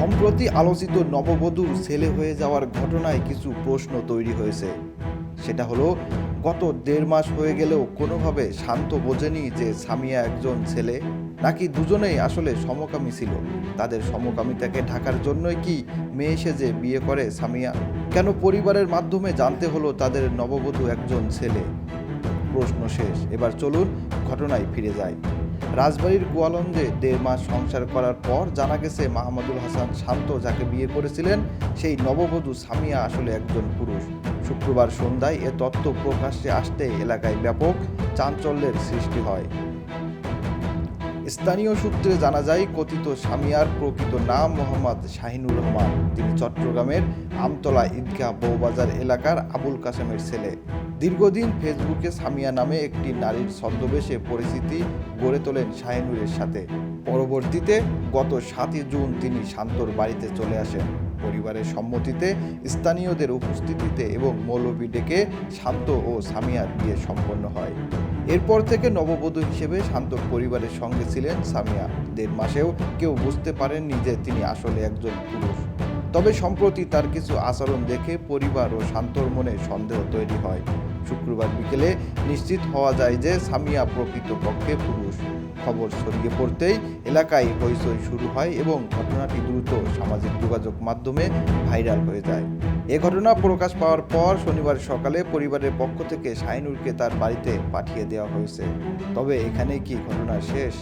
সম্প্রতি আলোচিত নববধূর ছেলে হয়ে যাওয়ার ঘটনায় কিছু প্রশ্ন তৈরি হয়েছে। সেটা হলো, গত দেড় মাস হয়ে গেলেও কোনোভাবে শান্ত বোঝেনি যে সামিয়া একজন ছেলে, নাকি দুজনেই আসলে সমকামী ছিল। তাদের সমকামিতাকে ঢাকার জন্যই কি মেয়ে সেজে বিয়ে করে সামিয়া? কেন পরিবারের মাধ্যমে জানতে হলো তাদের নববধূ একজন ছেলে? প্রশ্ন শেষ। এবার চলুন, ঘটনায় ফিরে যাই। রাজবাড়ির গোয়ালন্দে দেড় মাস সংসার করার পর জানা গেছে, মাহমুদুল হাসান শান্ত যাকে বিয়ে করেছিলেন, সেই নববধূ সামিয়া আসলে একজন পুরুষ। শুক্রবার সন্ধ্যায় এ তথ্য প্রকাশ্যে আসতে এলাকায় ব্যাপক চাঞ্চল্যের সৃষ্টি হয়। স্থানীয় সূত্রে জানা যায়, কথিত সামিয়ার প্রকৃত নাম মোহাম্মদ শাহিনুর রহমান। তিনি চট্টগ্রামের আমতলা ঈদগাহ বৌবাজার এলাকার আবুল কাসেমের ছেলে। দীর্ঘদিন ফেসবুকে সামিয়া নামে একটি নারীর ছদ্মবেশে পরিস্থিতি গড়ে তোলেন শাহিনুরের সাথে। পরবর্তীতে গত সাতই জুন তিনি শান্তর বাড়িতে চলে আসেন। পরিবারের সম্মতিতে স্থানীয়দের উপস্থিতিতে এবং মৌলবী ডেকে শান্ত ও সামিয়ার বিয়ে সম্পন্ন হয়। এরপর থেকে নববধূ হিসেবে শান্তর পরিবারের সঙ্গে ছিলেন সামিয়া। দেড় মাসেও কেউ বুঝতে পারেননি যে তিনি আসলে একজন পুরুষ। তবে সম্প্রতি তার কিছু আচরণ দেখে পরিবার ও শান্তর মনে সন্দেহ তৈরি হয়। শুক্রবার বিকেলে নিশ্চিত হওয়া যায় যে সামিয়া প্রকৃতপক্ষে পুরুষ। খবর ছড়িয়ে পড়তেই এলাকায় হইচই শুরু হয় এবং ঘটনাটি দ্রুত সামাজিক যোগাযোগ মাধ্যমে ভাইরাল হয়ে যায়। এ ঘটনা প্রকাশ পাওয়ার পর শনিবার সকালে পরিবারের পক্ষ থেকে শাহিনুরকে তার বাড়িতে পাঠিয়ে দেওয়া হয়েছে। তবে এখানে কি ঘটনা শেষ?